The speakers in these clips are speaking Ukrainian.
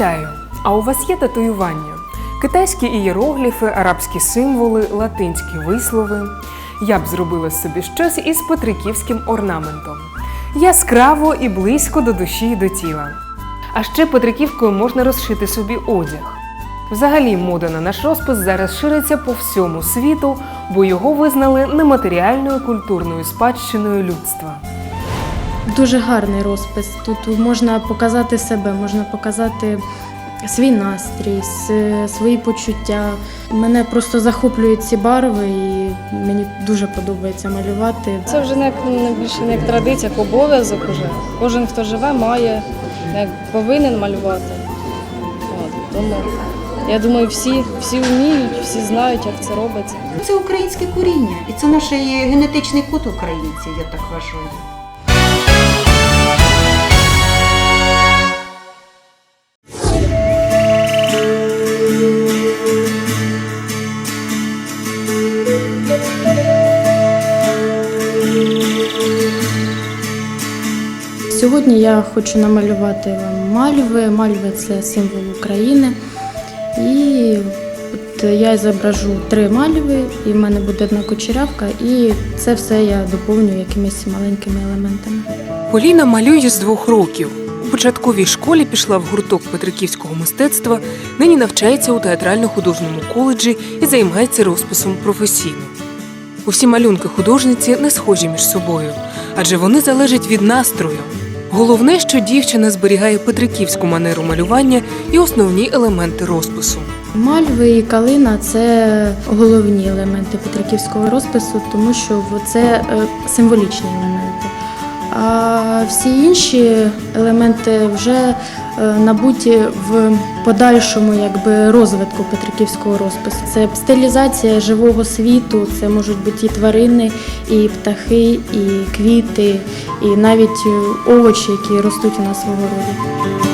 Вітаю! А у вас є татуювання? Китайські ієрогліфи, арабські символи, латинські вислови. Я б зробила собі щось із петриківським орнаментом. Яскраво і близько до душі і до тіла. А ще петриківкою можна розшити собі одяг. Взагалі, мода на наш розпис зараз шириться по всьому світу, бо його визнали нематеріальною культурною спадщиною людства. Дуже гарний розпис. Тут можна показати себе, можна показати свій настрій, свої почуття. Мене просто захоплюють ці барви, і мені дуже подобається малювати. Це вже не більше не як традиція, як обов'язок уже. Кожен, хто живе, має, як повинен малювати. От, тому я думаю, всі, всі вміють, всі знають, як це робиться. Це українське коріння, і це наш генетичний код українців, я так вважаю. Сьогодні я хочу намалювати вам мальви. Мальви це символ України. І от я зображу три мальви, і в мене буде одна кучерявка, і це все я доповню якимись маленькими елементами. Поліна малює з двох років. У початковій школі пішла в гурток петриківського мистецтва, нині навчається у театрально-художньому коледжі і займається розписом професійно. Усі малюнки художниці не схожі між собою, адже вони залежать від настрою. Головне, що дівчина зберігає петриківську манеру малювання і основні елементи розпису. Мальви і калина це головні елементи петриківського розпису, тому що це е, символічні елементи. А всі інші елементи вже е, набуті в подальшому якби, розвитку петриківського розпису. Це стилізація живого світу, це можуть бути і тварини, і птахи, і квіти, і навіть е, овочі, які ростуть у нас в огороді.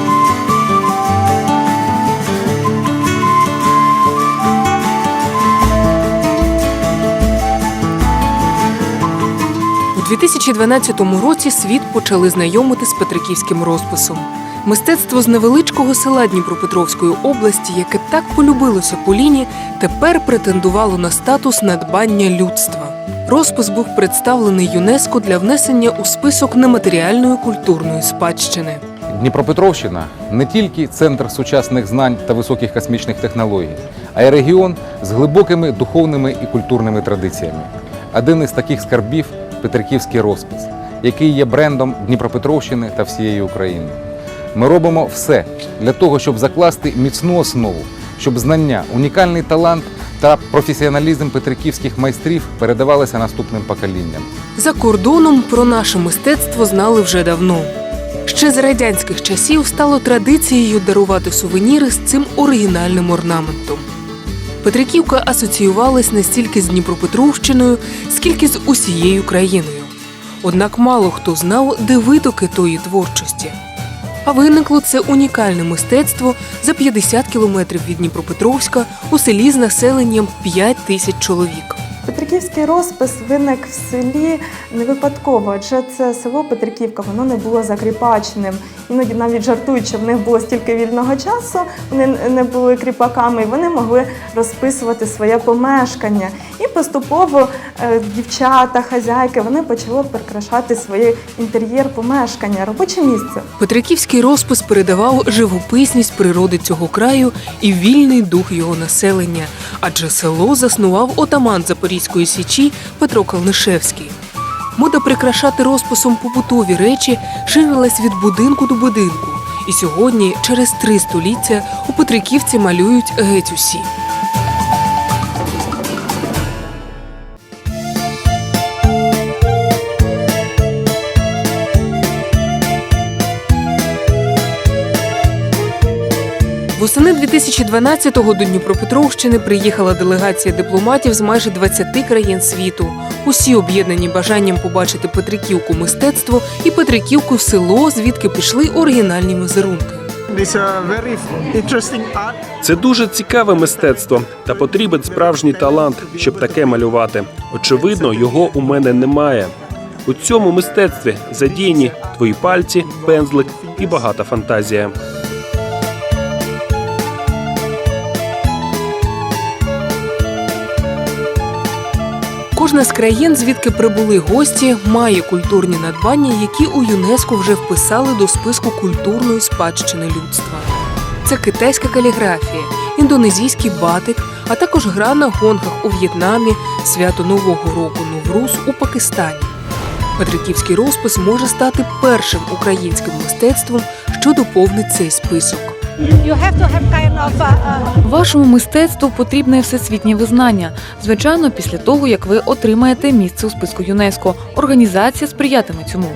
2012 році світ почали знайомити з петриківським розписом. Мистецтво з невеличкого села Дніпропетровської області, яке так полюбилося Поліні, тепер претендувало на статус надбання людства. Розпис був представлений ЮНЕСКО для внесення у список нематеріальної культурної спадщини. Дніпропетровщина не тільки центр сучасних знань та високих космічних технологій, а й регіон з глибокими духовними і культурними традиціями. Один із таких скарбів Петриківський розпис, який є брендом Дніпропетровщини та всієї України. Ми робимо все для того, щоб закласти міцну основу, щоб знання, унікальний талант та професіоналізм петриківських майстрів передавалися наступним поколінням. За кордоном про наше мистецтво знали вже давно. Ще з радянських часів стало традицією дарувати сувеніри з цим оригінальним орнаментом. Петриківка асоціювалась не стільки з Дніпропетровщиною, скільки з усією країною. Однак мало хто знав, де витоки тої творчості. А виникло це унікальне мистецтво за 50 кілометрів від Дніпропетровська у селі з населенням 5 тисяч чоловік. Петриківський розпис виник в селі не випадково, адже це село Петриківка, воно не було закріпачним. Іноді навіть жартують, що в них було стільки вільного часу, вони не були кріпаками, і вони могли розписувати своє помешкання. І поступово е, дівчата, хазяйки, вони почали прикрашати своє інтер'єр помешкання, робоче місце. Петриківський розпис передавав живописність природи цього краю і вільний дух його населення, адже село заснував отаман Запорізької січі Петро Калнишевський. Мода прикрашати розписом побутові речі ширилась від будинку до будинку, і сьогодні, через три століття, у Петриківці малюють геть усі. Восени 2012-го до Дніпропетровщини приїхала делегація дипломатів з майже 20 країн світу. Усі об'єднані бажанням побачити Петриківку мистецтво і Петриківку село, звідки пішли оригінальні візерунки. Art. Це дуже цікаве мистецтво, та потрібен справжній талант, щоб таке малювати. Очевидно, його у мене немає. У цьому мистецтві задіяні твої пальці, пензлик і багата фантазія. Кожна з країн, звідки прибули гості, має культурні надбання, які у ЮНЕСКО вже вписали до списку культурної спадщини людства. Це китайська каліграфія, індонезійський батик, а також гра на гонгах у В'єтнамі, свято Нового року Новрус у Пакистані. Петриківський розпис може стати першим українським мистецтвом, що доповнить цей список. Вашому мистецтву потрібне всесвітнє визнання. Звичайно, після того як ви отримаєте місце у списку ЮНЕСКО. Організація сприятиме цьому.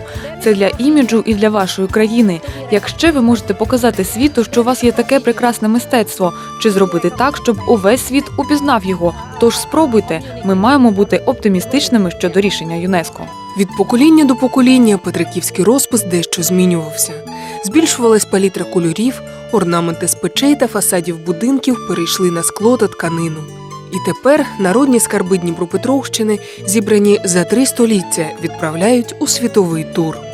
Це для іміджу і для вашої країни. Як ще ви можете показати світу, що у вас є таке прекрасне мистецтво, чи зробити так, щоб увесь світ упізнав його. Тож спробуйте. Ми маємо бути оптимістичними щодо рішення ЮНЕСКО. Від покоління до покоління петриківський розпис дещо змінювався. Збільшувалась палітра кольорів, орнаменти з печей та фасадів будинків перейшли на скло та тканину. І тепер народні скарби Дніпропетровщини, зібрані за три століття, відправляють у світовий тур. –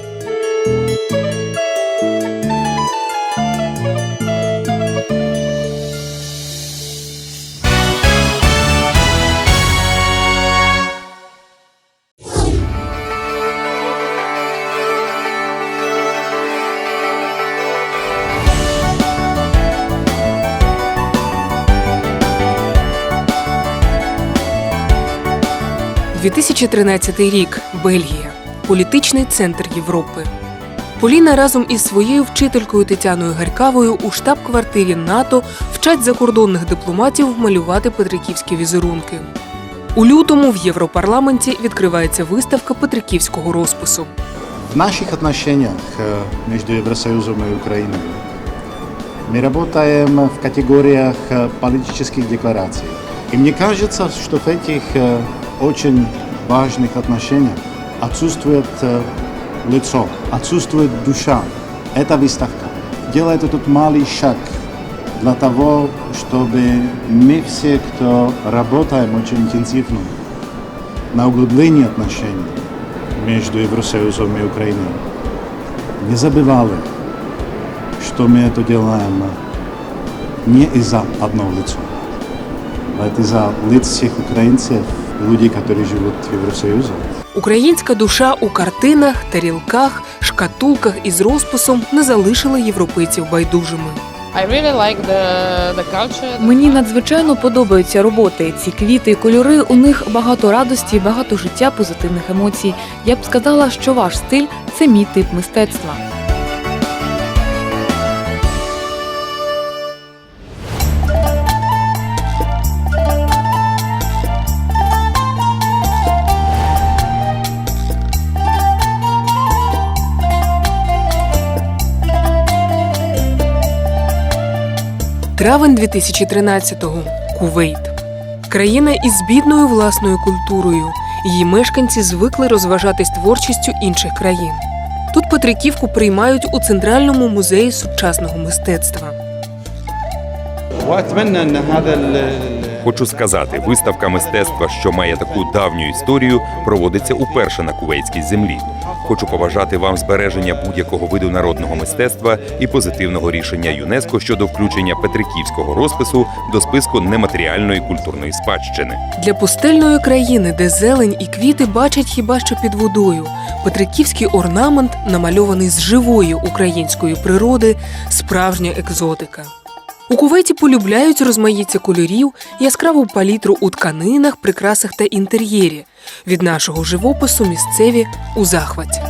2013 рік. Бельгія. Політичний центр Європи. Поліна разом із своєю вчителькою Тетяною Гарькавою у штаб-квартирі НАТО вчать закордонних дипломатів малювати петриківські візерунки. У лютому в Європарламенті відкривається виставка петриківського розпису. В наших отношениях э, между Евросоюзом и Украиной мы работаем в категориях э, политических деклараций. И мне кажется, что в этих э, очень важных отношениях отсутствует э, лицо, отсутствует душа. Эта выставка делает этот малый шаг для того, чтобы мы все, кто работаем очень интенсивно на углублении отношений между Евросоюзом и Украиной, не забывали, что мы это делаем не из-за одного лица, а это из-за лиц всех украинцев, людей, которые живут в Евросоюзе. Українська душа у картинах, тарілках, шкатулках із розписом не залишила європейців байдужими. Мені надзвичайно подобаються роботи. Ці квіти і кольори. У них багато радості, багато життя, позитивних емоцій. Я б сказала, що ваш стиль це мій тип мистецтва. Травень 2013-го. Кувейт. Країна із бідною власною культурою. Її мешканці звикли розважатись творчістю інших країн. Тут Петриківку приймають у Центральному музеї сучасного мистецтва. Хочу сказати, виставка мистецтва, що має таку давню історію, проводиться уперше на кувейтській землі. Хочу побажати вам збереження будь-якого виду народного мистецтва і позитивного рішення ЮНЕСКО щодо включення Петриківського розпису до списку нематеріальної культурної спадщини для пустельної країни, де зелень і квіти бачать хіба що під водою. Петриківський орнамент намальований з живої української природи, справжня екзотика. У Кувейті полюбляють розмаїття кольорів, яскраву палітру у тканинах, прикрасах та інтер'єрі. Від нашого живопису місцеві у захваті.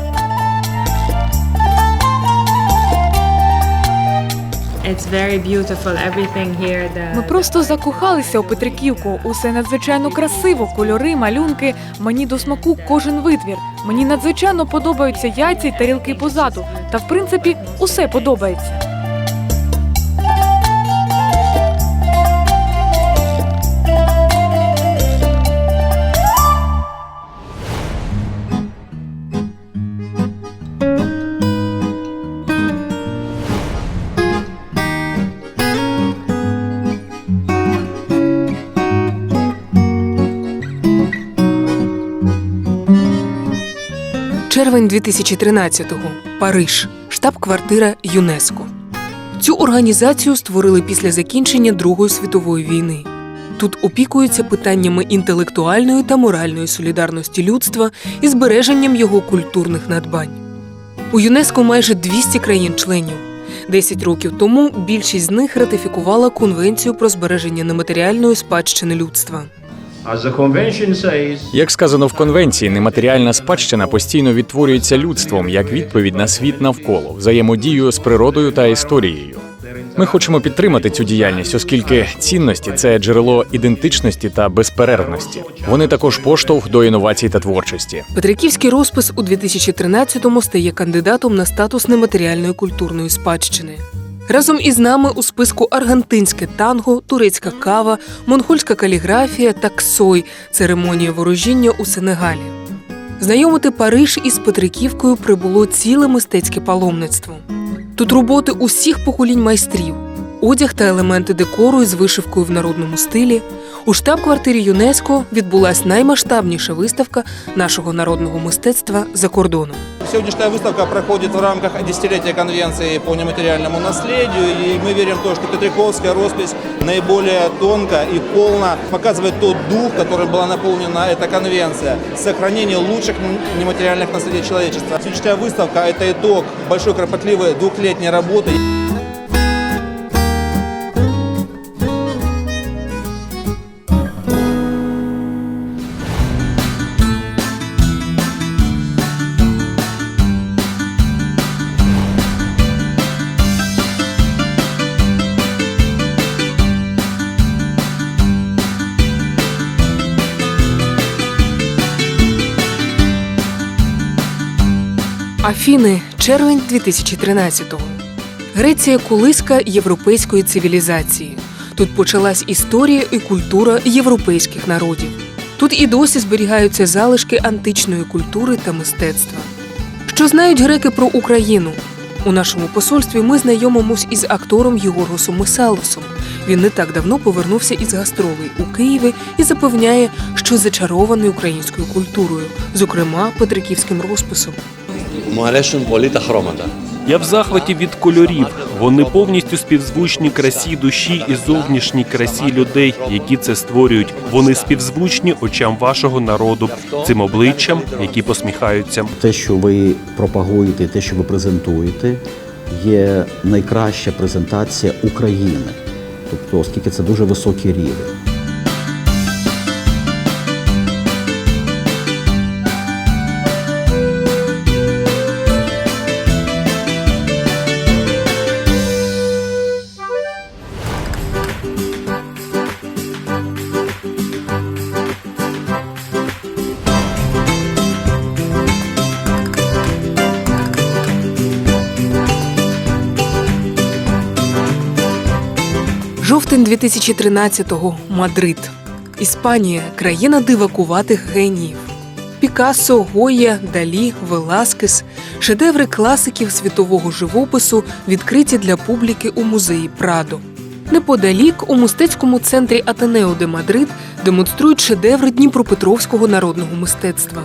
Ми просто закохалися у Петриківку. Усе надзвичайно красиво, кольори, малюнки. Мені до смаку кожен витвір. Мені надзвичайно подобаються яйця й тарілки позаду. Та в принципі усе подобається. Червень 2013-го. Париж. Штаб-квартира ЮНЕСКО. Цю організацію створили після закінчення Другої світової війни. Тут опікуються питаннями інтелектуальної та моральної солідарності людства і збереженням його культурних надбань. У ЮНЕСКО майже 200 країн-членів. 10 років тому більшість з них ратифікувала Конвенцію про збереження нематеріальної спадщини людства. Як сказано в конвенції, нематеріальна спадщина постійно відтворюється людством як відповідь на світ навколо, взаємодію з природою та історією. Ми хочемо підтримати цю діяльність, оскільки цінності це джерело ідентичності та безперервності. Вони також поштовх до інновацій та творчості. Петриківський розпис у 2013-му стає кандидатом на статус нематеріальної культурної спадщини. Разом із нами у списку аргентинське танго, турецька кава, монгольська каліграфія та ксой церемонія ворожіння у Сенегалі. Знайомити Париж із Петриківкою прибуло ціле мистецьке паломництво. Тут роботи усіх поколінь майстрів, одяг та елементи декору із вишивкою в народному стилі. У штаб-квартирі ЮНЕСКО відбулась наймасштабніша виставка нашого народного мистецтва за кордоном. Сегодняшняя выставка проходит в рамках десятилетия Конвенции по нематериальному наследию, и мы верим в то, что Петриковская роспись наиболее тонко и полно показывает тот дух, которым была наполнена эта конвенция, сохранение лучших нематериальных наследий человечества. Сегодняшняя выставка – это итог большой кропотливой двухлетней работы. Афіни, червень 2013-го. Греція колиска європейської цивілізації. Тут почалась історія і культура європейських народів. Тут і досі зберігаються залишки античної культури та мистецтва. Що знають греки про Україну? У нашому посольстві ми знайомимось із актором Єгоргосом Месалосом. Він не так давно повернувся із гастролей у Києві і запевняє, що зачарований українською культурою, зокрема петриківським розписом. Я в захваті від кольорів. Вони повністю співзвучні красі душі і зовнішній красі людей, які це створюють. Вони співзвучні очам вашого народу, цим обличчям, які посміхаються. Те, що ви пропагуєте, те, що ви презентуєте, є найкраща презентація України. Тобто, оскільки це дуже високий рівень. 2013-го. Мадрид. Іспанія країна дивакуватих геніїв. Пікассо, Гоя, Далі, Веласкес шедеври класиків світового живопису відкриті для публіки у музеї Прадо. Неподалік у мистецькому центрі Атенео де Мадрид демонструють шедеври Дніпропетровського народного мистецтва.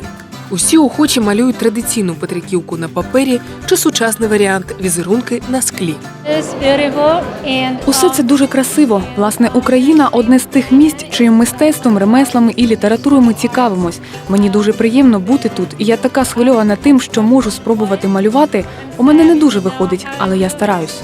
Усі охочі малюють традиційну петриківку на папері чи сучасний варіант візерунки на склі. Усе це дуже красиво. Власне, Україна одне з тих місць, чиїм мистецтвом, ремеслами і літературою ми цікавимось. Мені дуже приємно бути тут, і я така схвильована тим, що можу спробувати малювати. У мене не дуже виходить, але я стараюсь.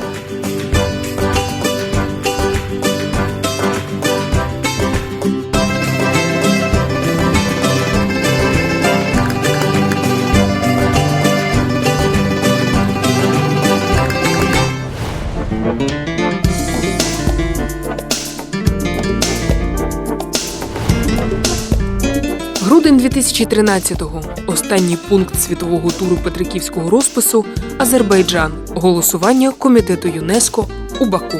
2013-го. Останній пункт світового туру Петриківського розпису Азербайджан. Голосування комітету ЮНЕСКО у Баку.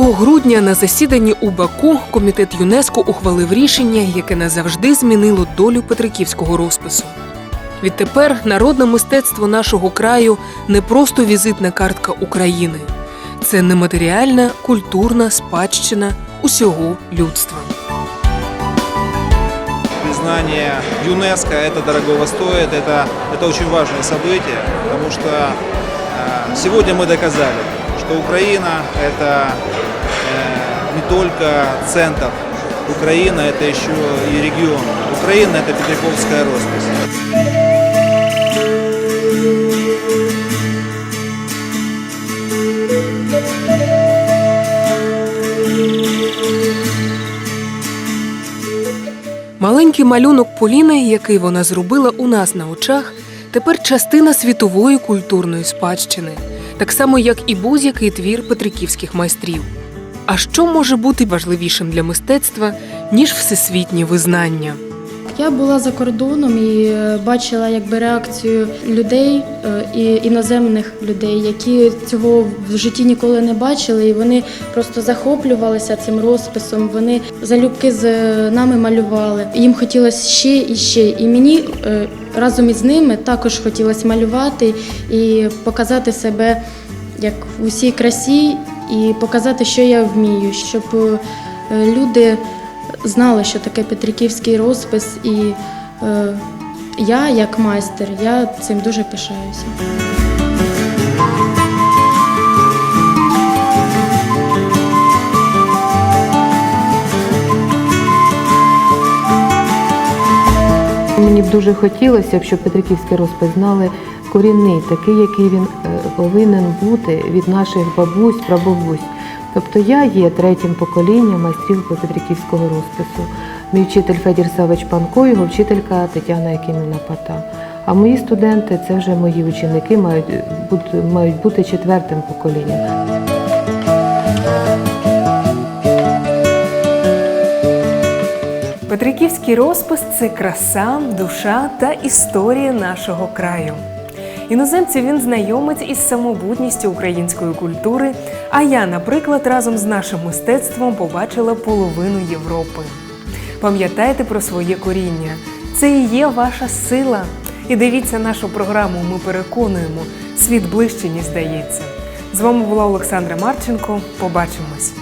«5 грудня на засіданні у Баку комітет ЮНЕСКО ухвалив рішення, яке назавжди змінило долю Петриківського розпису. Відтепер народне мистецтво нашого краю не просто візитна картка України. це нематеріальна культурна спадщина усього людства. Признание ЮНЕСКО это дорогого стоит, это, это очень важное событие, потому что э, сегодня мы доказали, что Украина это э, не только центр, Украина это еще и регион. Украина это Петриковская роспись. Маленький малюнок Поліни, який вона зробила у нас на очах, тепер частина світової культурної спадщини, так само як і будь-який твір петриківських майстрів. А що може бути важливішим для мистецтва, ніж всесвітнє визнання? Я була за кордоном і е, бачила якби реакцію людей е, і іноземних людей, які цього в житті ніколи не бачили, і вони просто захоплювалися цим розписом. Вони залюбки з е, нами малювали. Їм хотілося ще і ще. І мені разом із ними також хотілося малювати і показати себе як в усій красі, і показати, що я вмію, щоб е, люди знали, що таке Петриківський розпис, і е, я, як майстер, я цим дуже пишаюся. Мені б дуже хотілося б, щоб Петриківський розпис знали корінний, такий, який він е, повинен бути від наших бабусь, прабабусь. Тобто я є третім поколінням майстрів Петриківського розпису. Мій вчитель Федір Савич Панко, його вчителька Тетяна Якимівна Пата. А мої студенти це вже мої ученики, мають мають бути четвертим поколінням. Петриківський розпис це краса, душа та історія нашого краю. Іноземців він знайомить із самобутністю української культури. А я, наприклад, разом з нашим мистецтвом побачила половину Європи. Пам'ятайте про своє коріння. Це і є ваша сила. І дивіться нашу програму. Ми переконуємо, світ ближче, ніж здається. З вами була Олександра Марченко. Побачимось.